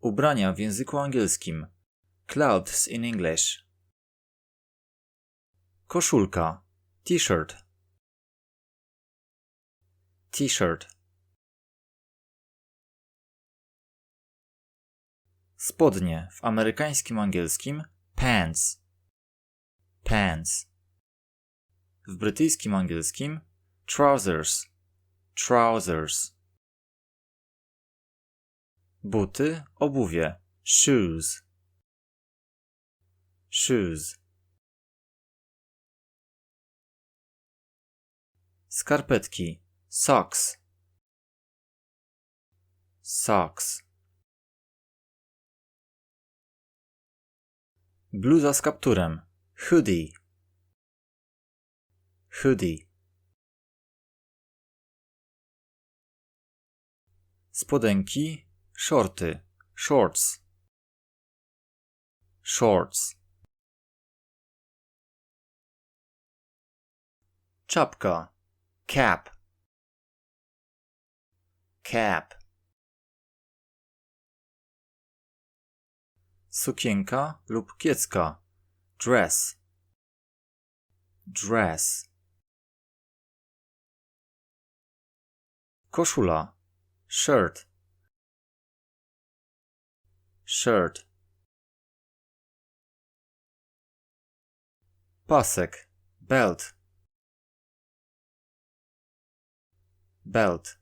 Ubrania w języku angielskim. Clothes in English. Koszulka. T-shirt. T-shirt. Spodnie w amerykańskim angielskim pants. Pants. W brytyjskim angielskim trousers. Trousers. Buty, obuwie. Shoes. Shoes. Skarpetki. Socks. Socks. Bluza z kapturem. Hoodie. Hoodie. Spodenki, shorty, shorts. Shorts. Czapka. Cap. Cap. Sukienka lub kiecka. Dress. Dress. Koszula. Shirt. Shirt. Pasek. Belt. Belt.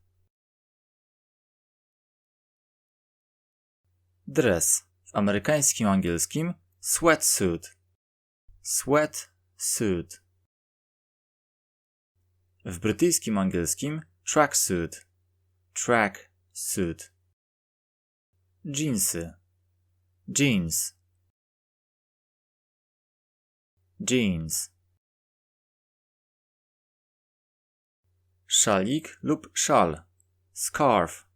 Dress. W amerykańskim angielskim sweatsuit. Sweatsuit. W brytyjskim angielskim tracksuit. Tracksuit. Jeansy. Jeans. Jeans. Szalik lub szal. Scarf.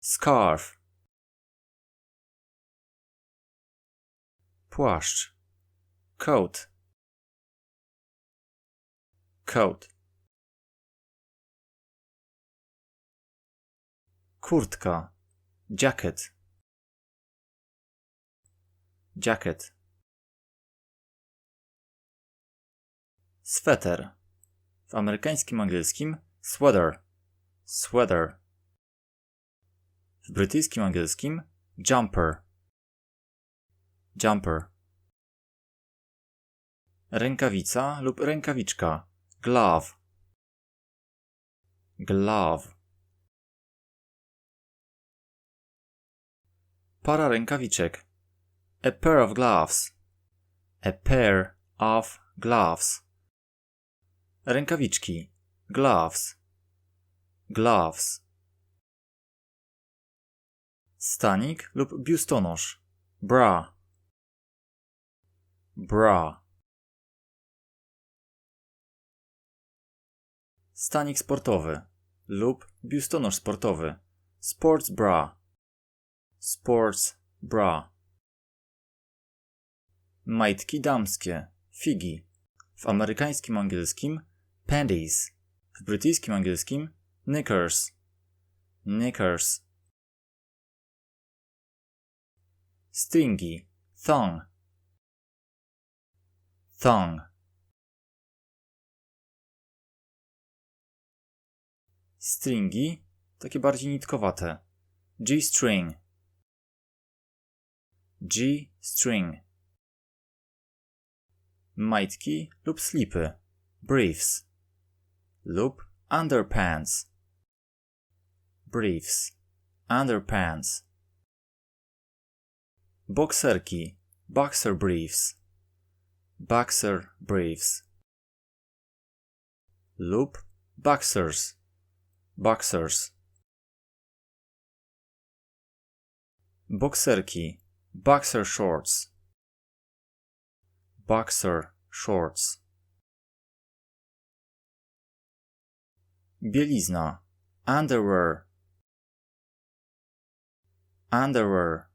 Scarf. Płaszcz. Coat. Coat. Kurtka. Jacket. Jacket. Sweter. W amerykańskim angielskim sweater. Sweater. W brytyjskim angielskim jumper. Jumper. Rękawica lub rękawiczka. Glove. Glove. Para rękawiczek. A pair of gloves. A pair of gloves. Rękawiczki. Gloves. Gloves. Stanik lub biustonosz. Bra. Bra. Stanik sportowy lub biustonosz sportowy. Sports bra. Sports bra. Majtki damskie. Figi. W amerykańskim angielskim panties. W brytyjskim angielskim knickers. Knickers. Stringi. Thong. Thong. Stringi, takie bardziej nitkowate. G-string. G-string. Majtki lub slipy. Briefs. Lub underpants. Briefs. Underpants. Bokserki. Boxer briefs. Boxer briefs. Lub boxers. Boxers. Bokserki. Boxer shorts. Boxer shorts. Bielizna. Underwear. Underwear.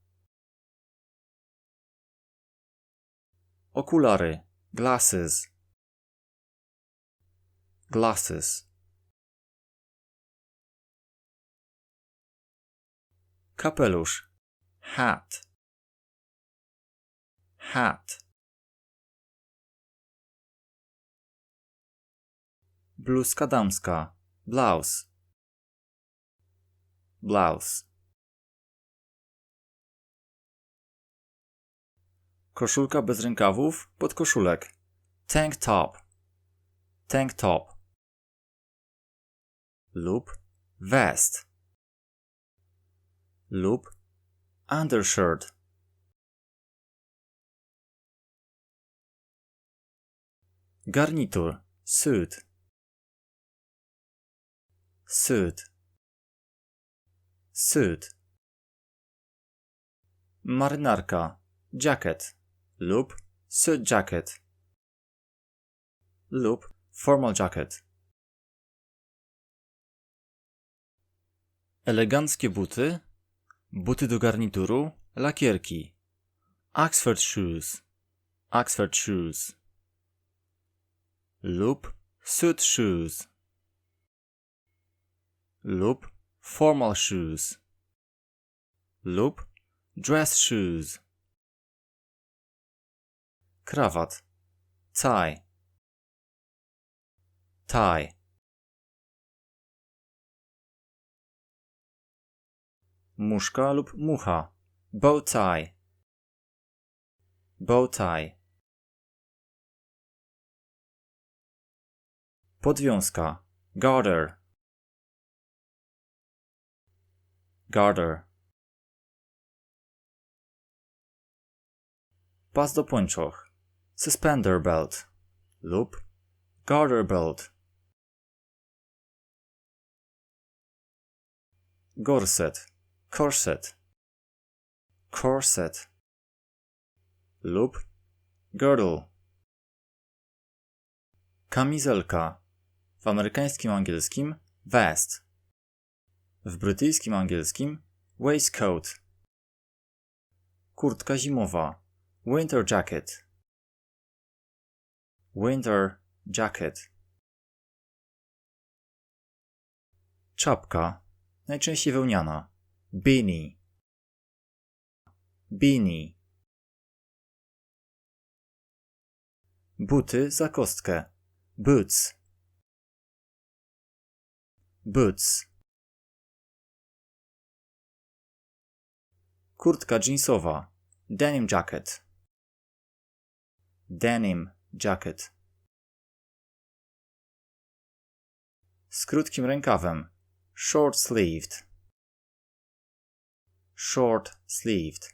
Okulary. Glasses. Glasses. Kapelusz. Hat. Hat. Bluzka damska. Blouse. Blouse. Koszulka bez rękawów, podkoszulek. Tank top. Tank top. Lub vest. Lub undershirt. Garnitur. Suit. Suit. Suit. Marynarka. Jacket. Lub suit jacket. Lub formal jacket. Eleganckie buty. Buty do garnituru. Lakierki. Oxford shoes. Oxford shoes. Lub suit shoes. Lub formal shoes. Lub dress shoes. Krawat. Tie. Tie. Muszka lub mucha. Bow tie. Bow tie. Podwiązka. Garter. Garter. Pas do pończoch. Suspender belt. Lub garter belt. Gorset. Corset. Corset. Lub girdle. Kamizelka. W amerykańskim angielskim vest. W brytyjskim angielskim waistcoat. Kurtka zimowa. Winter jacket. Winter jacket. Czapka. Najczęściej wełniana. Beanie. Beanie. Buty za kostkę. Boots. Boots. Kurtka jeansowa. Denim jacket. Denim jacket. Z krótkim rękawem. Short sleeved. Short sleeved.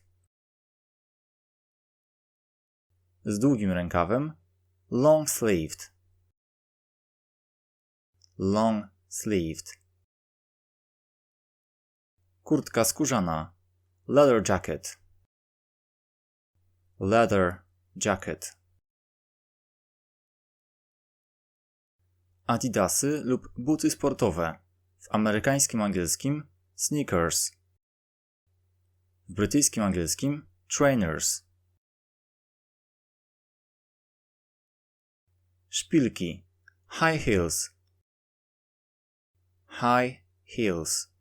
Z długim rękawem. Long sleeved. Long sleeved. Kurtka skórzana. Leather jacket. Leather jacket. Adidasy lub buty sportowe. W amerykańskim angielskim sneakers. W brytyjskim angielskim trainers. Szpilki. High heels. High heels.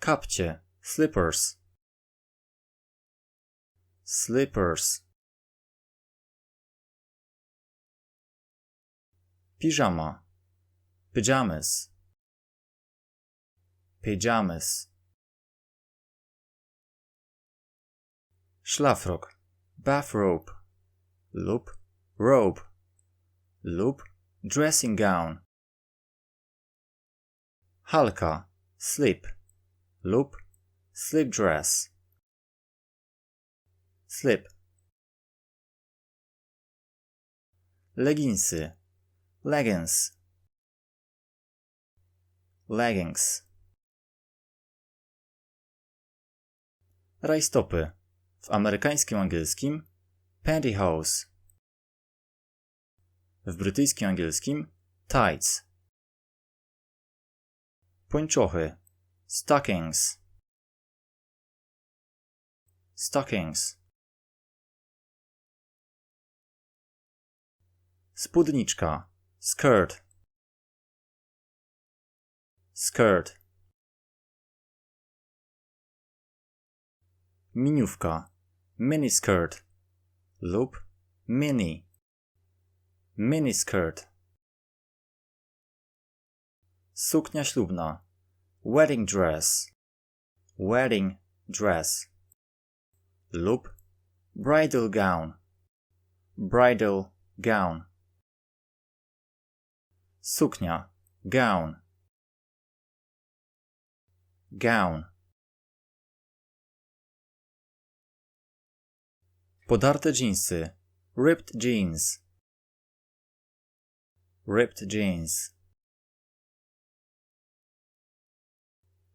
Kapcie. Slippers. Slippers. Piżama. Pyjamas. Pyjamas. Szlafrok. Bathrobe. Lub robe. Lub dressing gown. Halka. Slip. Lub slip dress. Slip. Leginsy. Leggings. Leggings. Rajstopy. W amerykańskim angielskim pantyhose. W brytyjskim angielskim tights. Pończochy. Stockings. Stockings. Spódniczka. Skirt. skirt. Miniówka, miniskirt lub mini. Miniskirt. Suknia ślubna, wedding dress, wedding dress. Lub bridal gown, bridal gown. Suknia, gown, gown. Podarte dżinsy, ripped jeans, ripped jeans.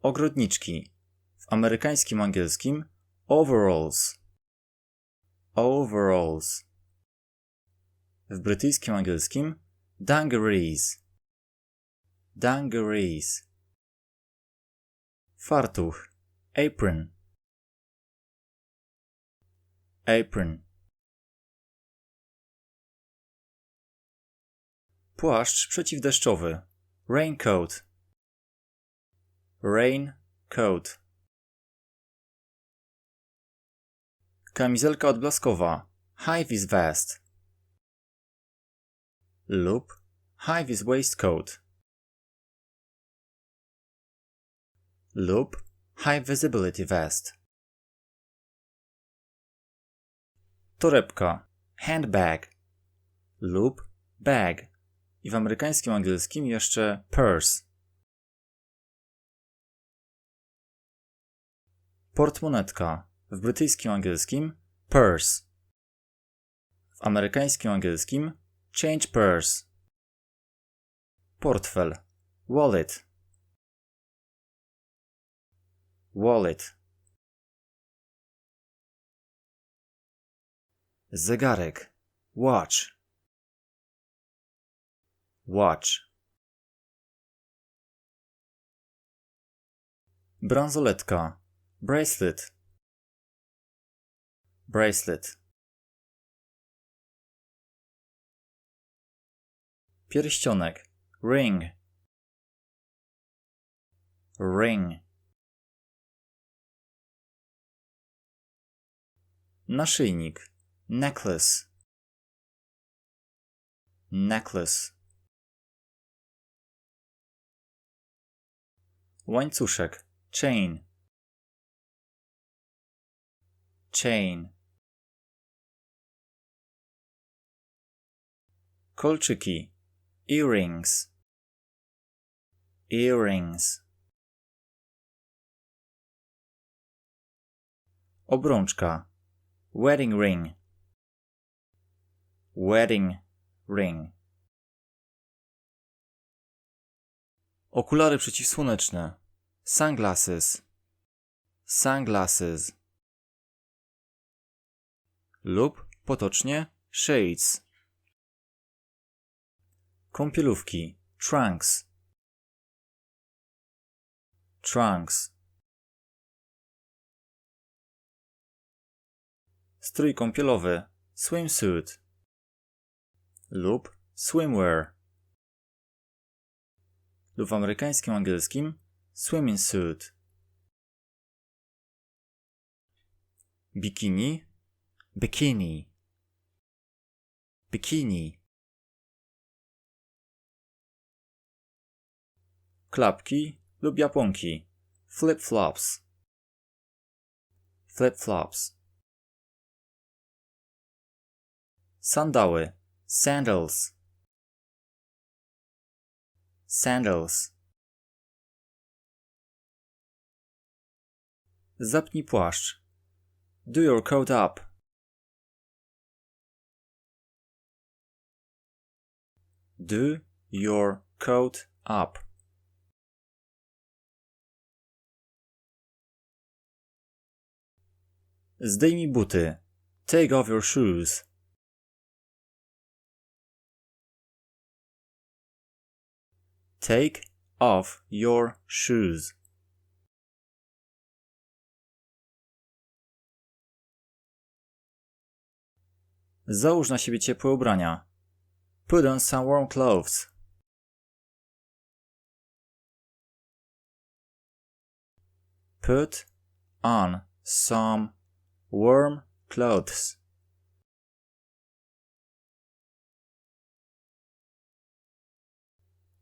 Ogrodniczki, w amerykańskim angielskim overalls, overalls. W brytyjskim angielskim dungarees, dungarees. Fartuch, apron, apron. Płaszcz przeciwdeszczowy, raincoat, raincoat. Kamizelka odblaskowa, high-vis vest lub high-vis waistcoat lub high visibility vest. Torebka, handbag lub bag i w amerykańskim angielskim jeszcze purse. Portmonetka, w brytyjskim angielskim purse. W amerykańskim angielskim change purse. Portfel, wallet. Wallet. Zegarek. Watch. Watch. Bransoletka. Bracelet. Bracelet. Pierścionek. Ring. Ring. Naszyjnik. Necklace. Necklace. Łańcuszek. Chain. Chain. Kolczyki. Earrings. Earrings. Obrączka. Wedding ring. Wedding ring. Okulary przeciwsłoneczne. Sunglasses. Sunglasses. Lub potocznie shades. Kąpielówki. Trunks. Trunks. Strój kąpielowy. Swimsuit. Lub swimwear. Lub w amerykańskim angielskim swimming suit. Bikini. Bikini. Bikini. Klapki lub japonki. Flip-flops. Flip-flops. Sandały. Sandals. Sandals. Zapnij płaszcz. Do your coat up. Do your coat up. Zdejmij buty. Take off your shoes. Take off your shoes. Załóż na siebie ciepłe ubrania. Put on some warm clothes. put on some warm clothes.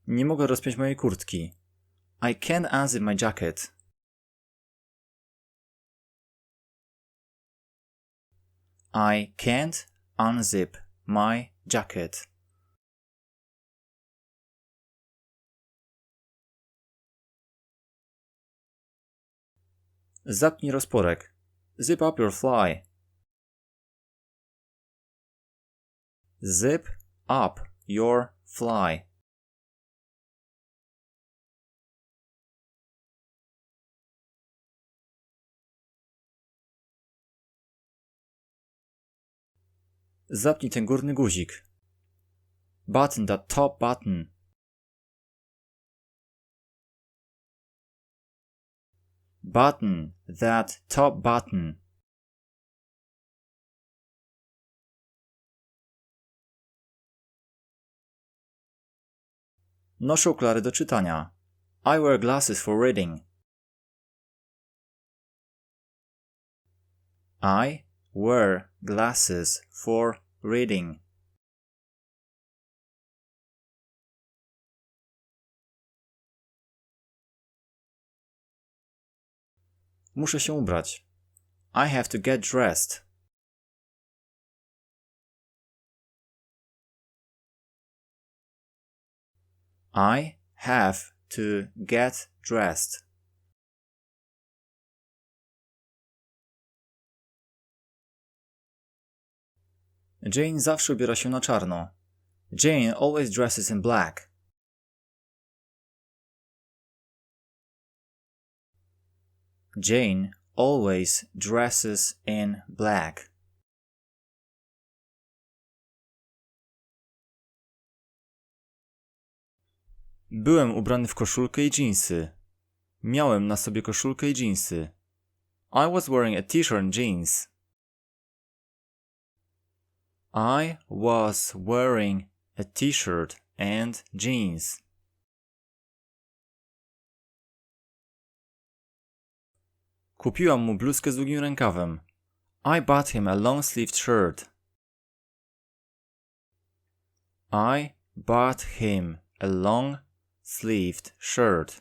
Nie mogę rozpiąć mojej kurtki. I can't unzip my jacket. I can't unzip my jacket. Zapnij rozporek. Zip up your fly. Zip up your fly. Zapnij ten górny guzik. Button that top button. Button that top button. Noszę okulary do czytania. I wear glasses for reading. I wear glasses for reading. Muszę się ubrać. I have to get dressed. I have to get dressed. Jane zawsze ubiera się na czarno. Jane always dresses in black. Jane always dresses in black. Byłem ubrany w koszulkę i dżinsy. Miałem na sobie koszulkę i dżinsy. I was wearing a t-shirt and jeans. I was wearing a t-shirt and jeans. Kupiłam mu bluzkę z długim rękawem. I bought him a long-sleeved shirt. I bought him a long-sleeved shirt.